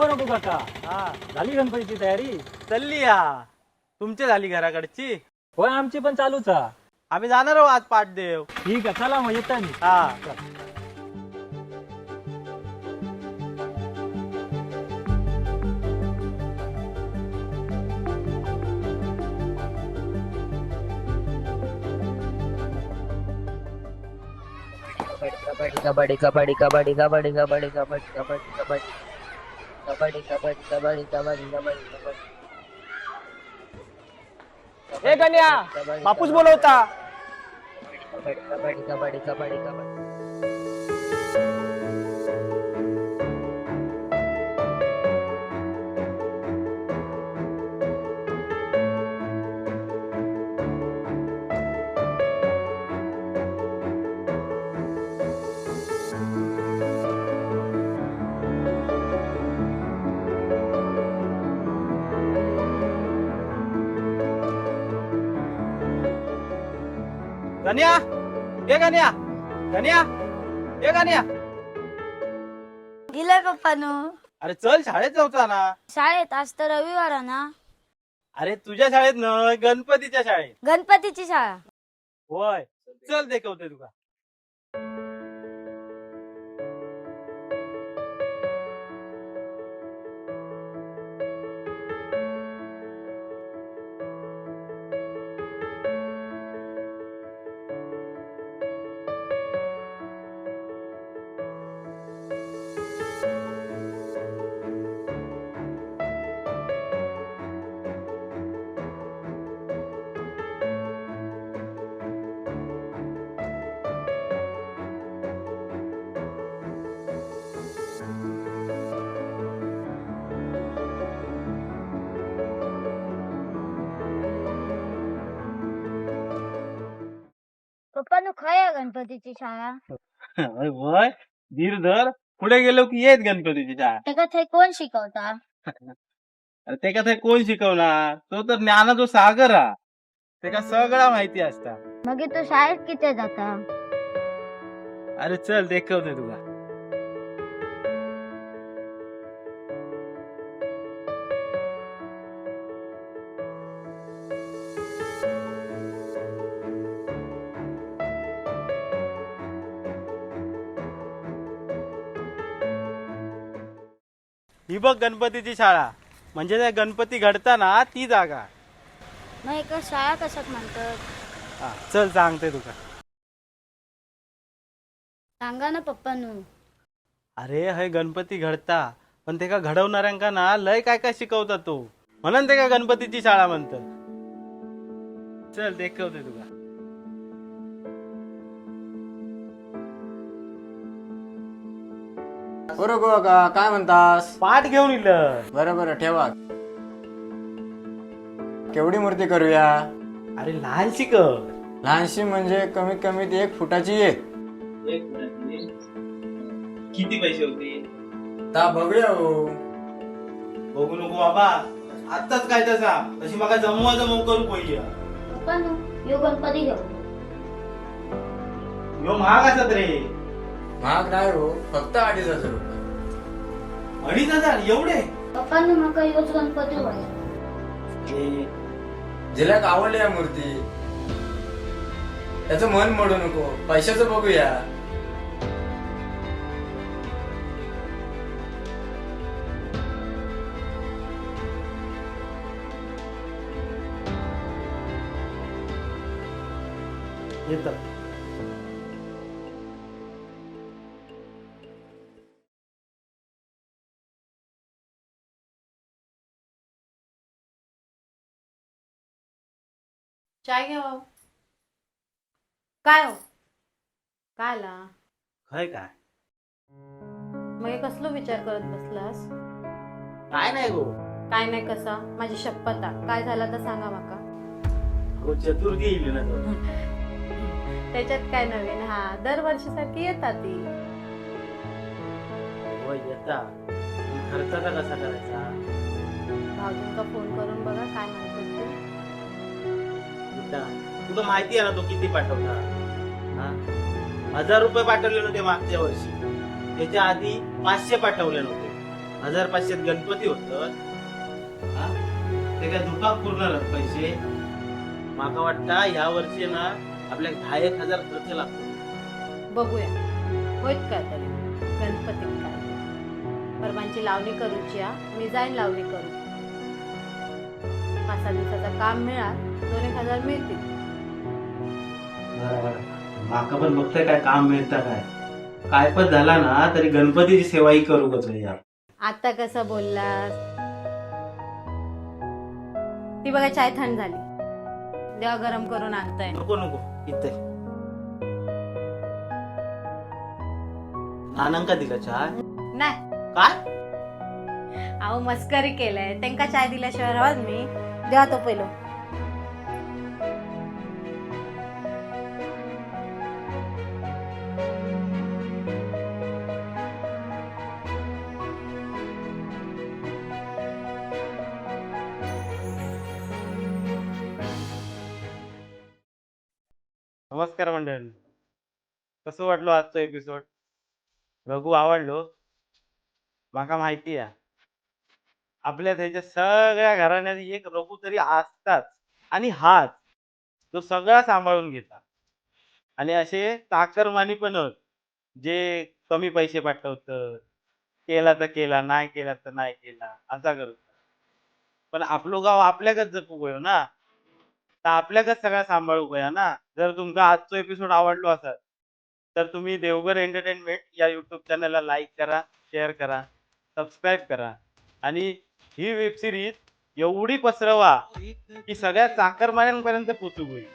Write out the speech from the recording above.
हो नको काका. हा. झाली गणपतीची तयारी? चालली या. तुमची झाली घराकडची. होय आमची पण चालूच आहे. आम्ही जाणार आहोत आज पाठदेव ठीक आहे चला मग येता मी. हा. कबड्डी कबड्डी कबड्डी कबड्डी कबड्डी कबड्डी कबड्डी कबड्डी. कबड्डी कबड्डी कबड्डी कबड्डी कबड्डी कबड्डी. ए गण्या बापूस बोलवता. कबड्डी कबड्डी कबड्डी कबड्डी कबड्डी. गण्या! ए गण्या! गण्या! ए गण्या! गेलाय पप्पानो. अरे चल शाळेत जाऊचा ना. शाळेत? आज तर रविवार आहे ना. अरे तुझ्या शाळेत न गणपतीच्या शाळेत. गणपतीची शाळा. होय. चल देखवते तुका खय गणपतीची शाळा? अरे होय धीर धर पुढे गेलो की येत गणपतीची शाळा? त्याका थंय कोण शिकवता? अरे ते का ते कोण शिकवणार? तो तर ज्ञानाचो सागर हा त्याका सगळा माहिती असता. मग तू शाळेत किती जाता? अरे चल देखवते तुला. ही बघ गणपतीची शाळा. म्हणजे त्या गणपती घडताना ती जागा. मग एका शाळा कशात म्हणतात? हा, चल सांगते तुका सांगा ना पप्पानो. अरे हय गणपती घडता. पण ते का घडवणाऱ्यांका ना लय काय काय शिकवता तो. म्हणून ते का गणपतीची शाळा म्हणतात. चल देखवते तुका बरं गो का काय म्हणतास? पाठ घेऊन इलं बरं बरं ठेवा. केवढी मूर्ती करूया? अरे लहान शिकव लहानशी म्हणजे कमीत कमीत एक फुटाची एक. किती पैसे होते? ता बघूया हो. बघू नको बाबा. आताच काय तसा तशी मला जमवा जमव करू पहिले. यो गणपती घेऊ ह्यो महाग असत रे. महाग नाही हो फक्त अडीच हजार रुपये. अडीच हजार? एवढे? पप्पानो मका योच गणपती होय ए, जिला आवडली या मूर्ती. त्याचं मन मोडू नको. पैशाचं बघूया. येतं. चाय घ्या हो. काय हो? काय ला खय काय? मग हे कसलो विचार करत बसलास? काय नाही गो. काय नाही कसा? माझी शपथ आ. काय झाला तर सांगा माका. चतुर्थी येईल ना. त्याच्यात काय नवीन? हा दरवर्षी सारखी येतात ती. होय येता पण खर्चाचा कसा करायचा? भाऊजींका फोन करून बघा काय म्हणतात. तुला माहिती आहे ना तो किती पाठवला? हा? हजार रुपये पाठवले नव्हते मागच्या वर्षी. त्याच्या आधी पाचशे पाठवले नव्हते. हजार पाचशेत गणपती होत. ते काय दुकान पुरणार पैसे? माका वाटतं ह्या वर्षी ना आपल्या दहा एक हजार खर्च लागतो. बघूया. होईत काय तरी. गणपती काय? परवांची लावणी करूची हा? मी जाईन लावणी करू. पाच सहा दिवसाचं काम मिळाल दोन एक हजार मिळतील. माका पण बघतोय काय काम मिळतं काय. काय पण झाला ना तरी गणपतीची सेवा ही करू कसं या आता कसं बोललास? ती बघा चाय थंड झाली. देवा गरम करून आणताय. नको नको. इथे. नानांका दिला चहा? नाही. काय? अहो मस्करी केलंय. त्यांका चाय दिल्याशिवाय राहत मी द्या तो पहिलो नमस्कार मंडळी. कसं वाटलो आजचो एपिसोड रघु आवडलो. माका माहिती आहे. आपल्या त्याच्या सगळ्या घराण्यात एक रघु तरी असताच आणि हाच तो सगळा सांभाळून घेता. आणि असे ताकरमानी पण होत जे कमी पैसे पाठवतं केला तर केला नाही केला तर नाही केला असा करत पण आपलं गाव आपल्याकच जपू गयो ना? तर आपल्याकच सगळं सांभाळू या ना. जर तुमचा आजचा एपिसोड आवडलो असेल तर तुम्ही देवघर एंटरटेनमेंट या युट्यूब चॅनलला लाईक करा शेअर करा सबस्क्राईब करा. आणि ही वेब सिरीज एवढी पसरवा की सगळ्या चाकरमान्यांपर्यंत पोचू होईल.